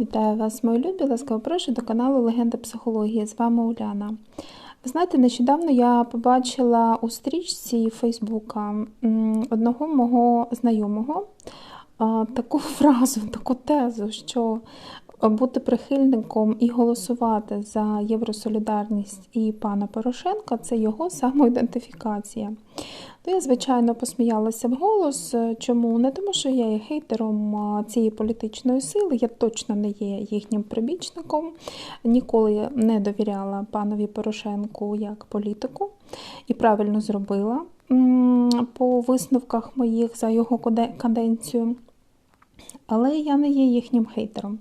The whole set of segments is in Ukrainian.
Вітаю вас, мої любі! Ласкаво прошу до каналу Легенда психології. З вами Уляна. Ви знаєте, нещодавно я побачила у стрічці Фейсбука одного мого знайомого таку фразу, таку тезу, що бути прихильником і голосувати за Євросолідарність і пана Порошенка це його самоідентифікація. Ну, Я, звичайно, посміялася вголос. Чому? Не тому, що я є хейтером цієї політичної сили, я точно не є їхнім прибічником, ніколи не довіряла панові Порошенку як політику і правильно зробила по висновках моїх за його каденцію. Але я не є їхнім хейтером.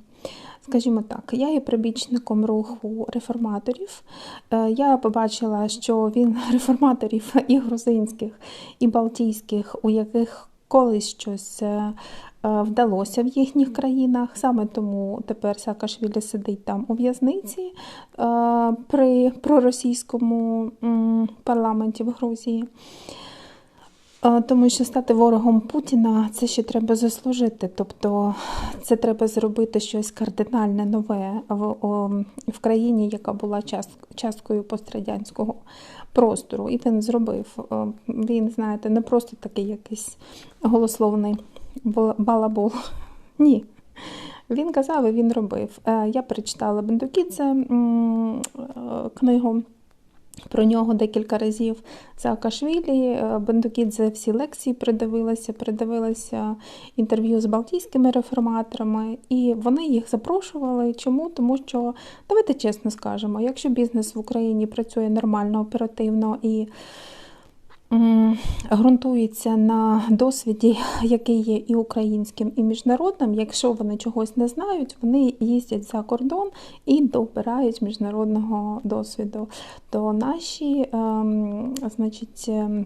Скажімо так, я є прибічником руху реформаторів. Е, я побачила, що він реформаторів і грузинських, і балтійських, у яких колись щось е, е, вдалося в їхніх країнах. Саме тому тепер Саакашвілі сидить там у в'язниці при проросійському парламенті в Грузії. Тому що стати ворогом Путіна це ще треба заслужити. Тобто це треба зробити щось кардинальне нове в в країні, яка була часткою пострадянського простору. І він зробив. Він, знаєте, не просто такий якийсь голословний балабол. Ні. Він казав і він робив. Е, я перечитала Бендукідзе е, книгу. Про нього декілька разів Саакашвілі, е, Бендукідзе всі лекції придивилася, придивилася інтерв'ю з балтійськими реформаторами, і вони їх запрошували. Чому? Тому що, давайте чесно скажемо, якщо бізнес в Україні працює нормально, оперативно і ґрунтується на досвіді, який є і українським, і міжнародним. Якщо вони чогось не знають, вони їздять за кордон і добирають міжнародного досвіду. То наші, ем, значить, ем,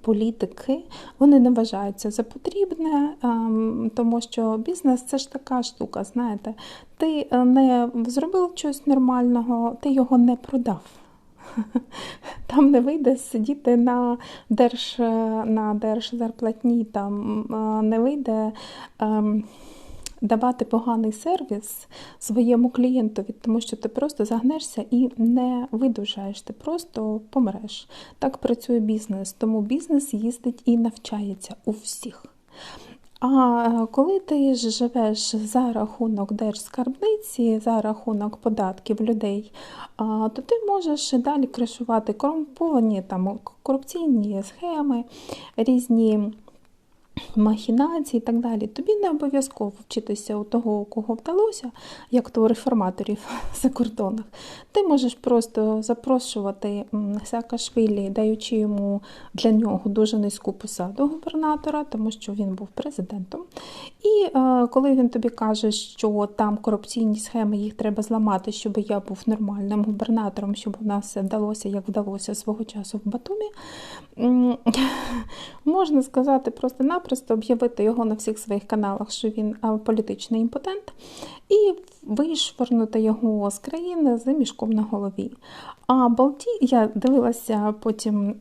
Політики вони не вважаються за потрібне, ем, тому що бізнес це ж така штука. Знаєте, ти е, не зробив щось нормального, ти його не продав. Там не вийде сидіти на держ, на держзарплатні, там не вийде ем, давати поганий сервіс своєму клієнтові, тому що ти просто загнешся і не видужаєш, ти просто помреш. Так працює бізнес, тому бізнес їздить і навчається у всіх. А е, коли ти ж живеш за рахунок держскарбниці, за рахунок податків людей, то ти можеш далі кришувати корумповані там корупційні схеми, різні махінації і так далі. Тобі не обов'язково вчитися у того, у кого вдалося, як то у реформаторів за кордонах. Ти можеш просто запрошувати Саакашвілі, даючи йому для нього дуже низьку посаду губернатора, тому що він був президентом. І е, коли він тобі каже, що там корупційні схеми їх треба зламати, щоб я був нормальним губернатором, щоб у нас вдалося, як вдалося свого часу в Батумі, можна сказати просто-напросто об'явити його на всіх своїх каналах, що він політичний імпотент, і вишвернути його з країни з мішком на голові. А Балті... я дивилася потім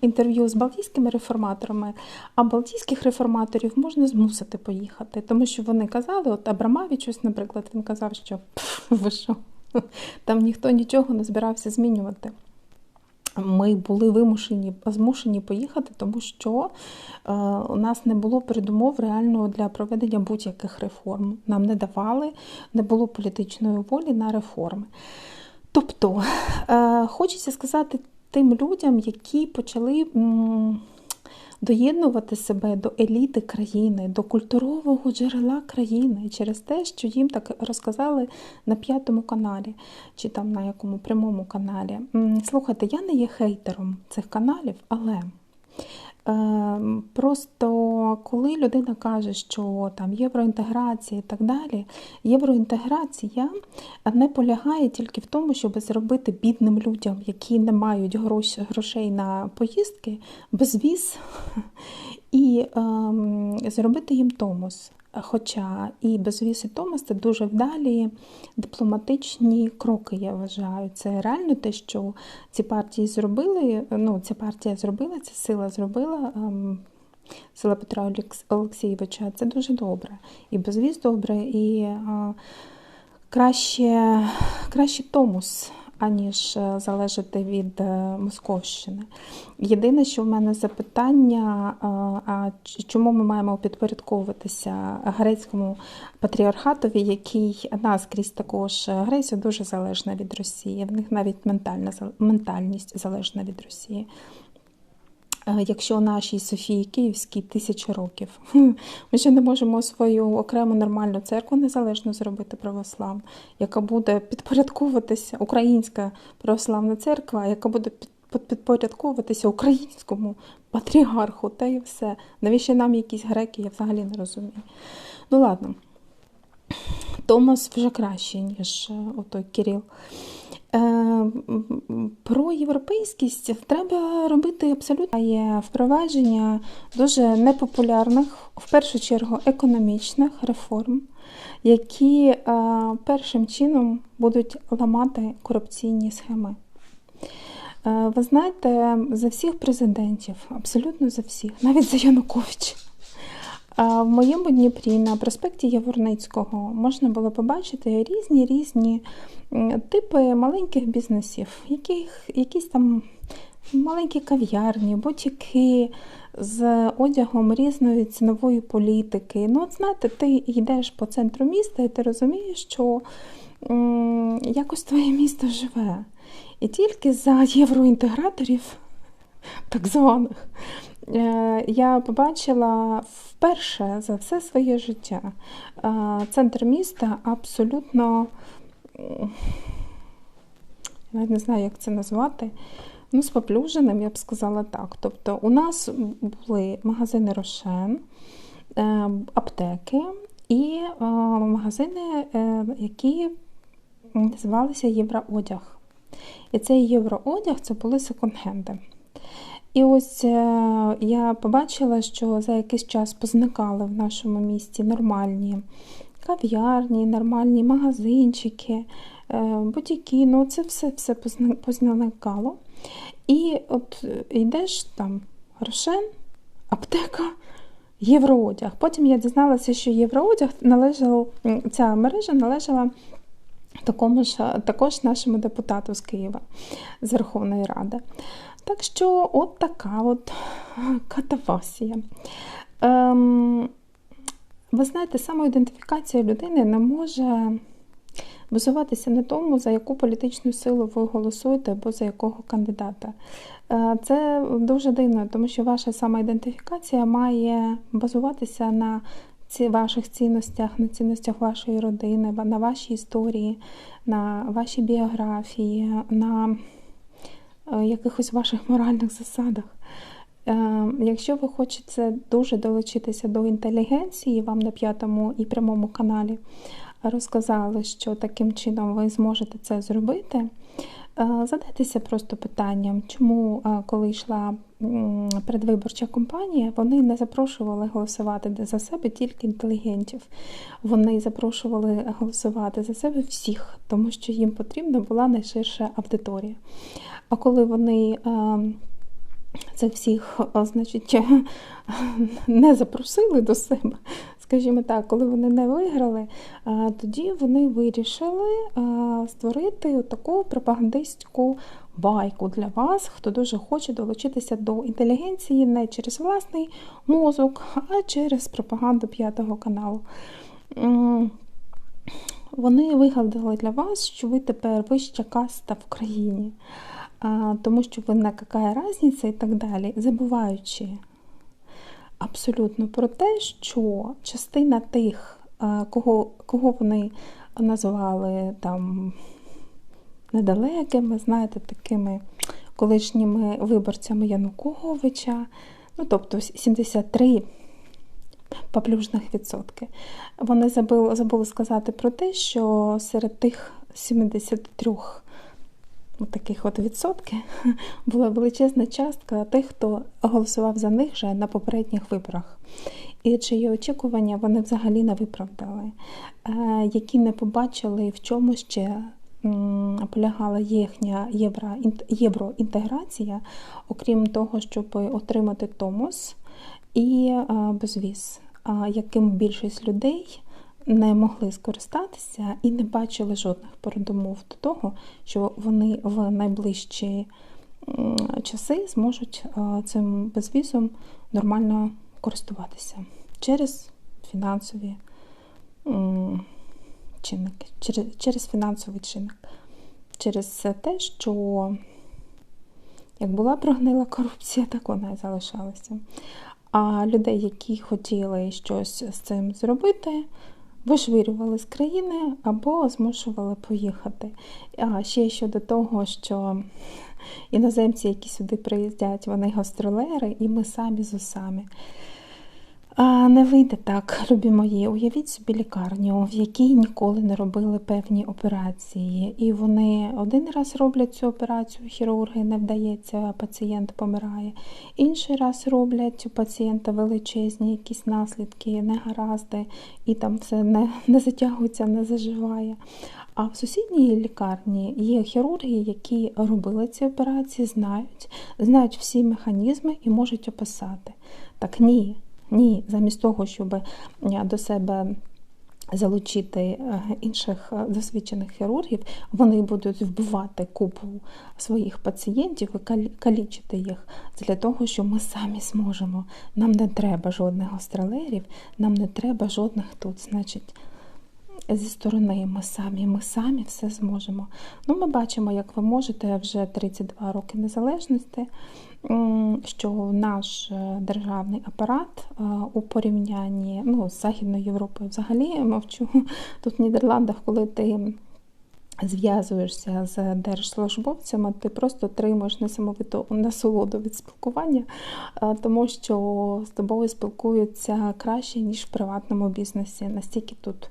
інтерв'ю з балтійськими реформаторами, а балтійських реформаторів можна змусити поїхати, тому що вони казали, от Абрамавічус, наприклад, він казав, що ви що, там ніхто нічого не збирався змінювати ми були вимушені змушені поїхати, тому що е, у нас не було передумов реально для проведення будь-яких реформ. Нам не давали, не було політичної волі на реформи. Тобто, е, хочеться сказати тим людям, які почали. Доєднувати себе до еліти країни, до культурового джерела країни через те, що їм так розказали на п'ятому каналі чи там на якому прямому каналі. Слухайте, я не є хейтером цих каналів, але просто коли людина каже, що там євроінтеграція і так далі, євроінтеграція не полягає тільки в тому, щоб зробити бідним людям, які не мають грошей на поїздки, безвіз, і ем, зробити їм томос. Хоча і безвіз і Томас це дуже вдалі дипломатичні кроки, я вважаю. Це реально те, що ці партії зробили. Ну, ця партія зробила, ця сила зробила. Ем, села Петра Олекс- Олексійовича, це дуже добре. І безвіз добре, і а, краще, краще томус, аніж е, залежати від е, Московщини. Єдине, що в мене запитання, а, а чому ми маємо підпорядковуватися грецькому патріархатові, який наскрізь також е, Греція дуже залежна від Росії. В них навіть ментальна ментальність залежна від Росії. Е, Якщо нашій Софії Київській тисячі років, ми ще не можемо свою окрему нормальну церкву незалежно зробити православну, яка буде підпорядковуватися українська православна церква, яка буде під- під- підпорядковуватися українському патріарху, та і все. Навіщо нам якісь греки, я взагалі не розумію. Ну ладно, Томас вже краще, ніж е, отой Кирил. Е, Про європейськість треба робити абсолютно є впровадження дуже непопулярних, в першу чергу, економічних реформ, які е, першим чином будуть ламати корупційні схеми. Е, Ви знаєте, за всіх президентів, абсолютно за всіх, навіть за Януковича. В моєму Дніпрі на проспекті Яворницького можна було побачити різні різні типи маленьких бізнесів, яких, якісь там маленькі кав'ярні, бутіки з одягом різної цінової політики. Ну, от знаєте, ти йдеш по центру міста і ти розумієш, що якось твоє місто живе. І тільки за євроінтеграторів, так званих, е, я побачила вперше за все своє життя е, центр міста абсолютно, я не знаю, як це назвати. Ну, споплюженим, я б сказала так. Тобто, у нас були магазини Рошен, е, аптеки і магазини, які називалися Євроодяг. І цей євроодяг це були секонд-хенди. І ось е, я побачила, що за якийсь час позникали в нашому місті нормальні кав'ярні, нормальні магазинчики, е, бутіки. Ну, це все все позникало. І от е, йдеш там Рошен, аптека, Євроодяг. Потім я дізналася, що Євроодяг належав, ця мережа належала такому ж, також нашому депутату з Києва з Верховної Ради. Так що, от така от катавасія. Ем, ви знаєте, самоідентифікація людини не може базуватися на тому, за яку політичну силу ви голосуєте або за якого кандидата. Е, Це дуже дивно, тому що ваша самоідентифікація має базуватися на ці ваших цінностях, на цінностях вашої родини, на вашій історії, на вашій біографії, на якихось ваших моральних засадах. Е, Якщо ви хочете дуже долучитися до інтелігенції, вам на п'ятому і прямому каналі розказали, що таким чином ви зможете це зробити. Задайтеся просто питанням, чому, коли йшла передвиборча кампанія, вони не запрошували голосувати за себе тільки інтелігентів. Вони запрошували голосувати за себе всіх, тому що їм потрібна була найширша аудиторія. А коли вони це всіх, значить, не запросили до себе, скажімо так, коли вони не виграли, тоді вони вирішили створити таку пропагандистську байку для вас, хто дуже хоче долучитися до інтелігенції не через власний мозок, а через пропаганду п'ятого каналу. Вони вигадали для вас, що ви тепер вища каста в країні, тому що ви на яка різниця і так далі, забуваючи абсолютно про те, що частина тих, кого, кого вони назвали там недалекими, знаєте, такими колишніми виборцями Януковича, ну тобто 73 поплюжних відсотки. Вони забули, забули сказати про те, що серед тих 73 от таких от відсотки була величезна частка тих, хто голосував за них вже на попередніх виборах. І чиї очікування вони взагалі не виправдали, е, які не побачили, в чому ще полягала їхня євроінтеграція, окрім того, щоб отримати томос і безвіз, яким більшість людей не могли скористатися і не бачили жодних передумов до того, що вони в найближчі часи зможуть цим безвізом нормально користуватися через фінансові чинники, через, через фінансовий чинник, через те, що як була прогнила корупція, так вона і залишалася. А людей, які хотіли щось з цим зробити, вишвирювали з країни або змушували поїхати. А ще щодо того, що іноземці, які сюди приїздять, вони гастролери, і ми самі з усами. Не вийде так, любі мої. Уявіть собі лікарню, в якій ніколи не робили певні операції. І вони один раз роблять цю операцію, хірурги не вдається, пацієнт помирає. Інший раз роблять у пацієнта величезні якісь наслідки, негаразди, і там все не, не затягується, не заживає. А в сусідній лікарні є хірурги, які робили ці операції, знають, знають всі механізми і можуть описати. Так ні. Ні, замість того, щоб е, до себе залучити е, інших е, досвідчених хірургів, вони будуть вбивати купу своїх пацієнтів і калічити їх для того, що ми самі зможемо. Нам не треба жодних гастролерів, нам не треба жодних тут, значить. Зі сторони ми самі, ми самі все зможемо. Ну, Ми бачимо, як ви можете вже 32 роки незалежності що наш е, державний апарат е, у порівнянні ну, з Західною Європою взагалі мовчу тут в Нідерландах, коли ти зв'язуєшся з держслужбовцями, ти просто отримуєш несамовиту насолоду від спілкування, е, тому що з тобою спілкуються краще, ніж в приватному бізнесі. Настільки тут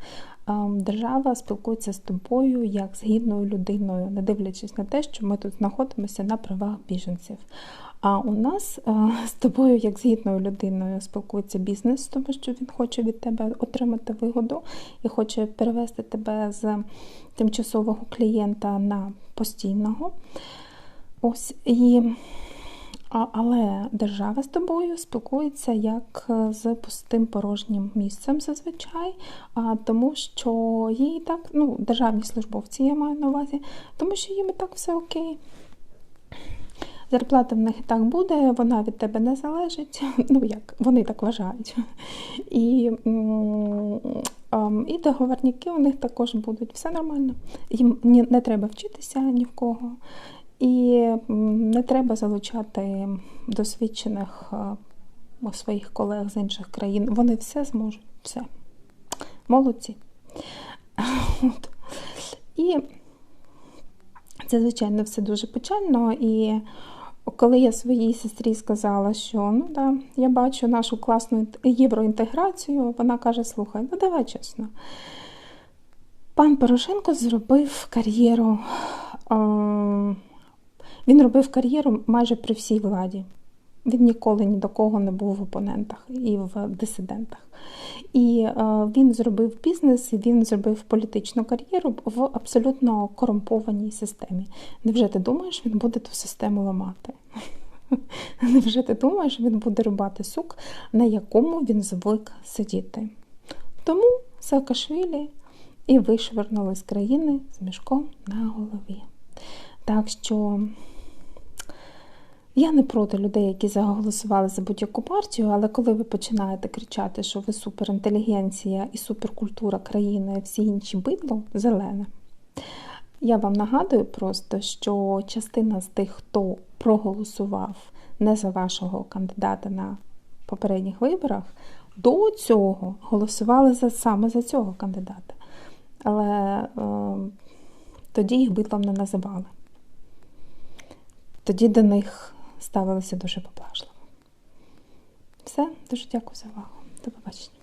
держава спілкується з тобою як з гідною людиною, не дивлячись на те, що ми тут знаходимося на правах біженців. А у нас з тобою, як з гідною людиною, спілкується бізнес, тому що він хоче від тебе отримати вигоду і хоче перевести тебе з тимчасового клієнта на постійного. Ось і але держава з тобою спілкується як з пустим порожнім місцем зазвичай, тому що їй так, ну, державні службовці я маю на увазі, тому що їм і так все окей. Зарплата в них і так буде, вона від тебе не залежить. Ну як, вони так вважають. І і договорники у них також будуть. Все нормально. Їм не треба вчитися ні в кого. І не треба залучати досвідчених своїх колег з інших країн. Вони все зможуть. Все. Молодці. От. І це, звичайно, все дуже печально. І коли я своїй сестрі сказала, що ну да, я бачу нашу класну євроінтеграцію, вона каже: слухай, ну давай чесно. Пан Порошенко зробив кар'єру. Він робив кар'єру майже при всій владі. Він ніколи ні до кого не був в опонентах і в дисидентах. І е, він зробив бізнес, і він зробив політичну кар'єру в абсолютно корумпованій системі. Невже ти думаєш, він буде ту систему ламати? Невже ти думаєш, він буде рубати сук, на якому він звик сидіти? Тому Саакашвілі і вишвернули з країни з мішком на голові. Так що. Я не проти людей, які заголосували за будь-яку партію, але коли ви починаєте кричати, що ви суперінтелігенція і суперкультура країни, а всі інші бидло зелене. Я вам нагадую просто, що частина з тих, хто проголосував не за вашого кандидата на попередніх виборах, до цього голосували за, саме за цього кандидата. Але е, тоді їх бидлом не називали. Тоді до них ставилися дуже поблажливо. Все, дуже дякую за увагу. До побачення.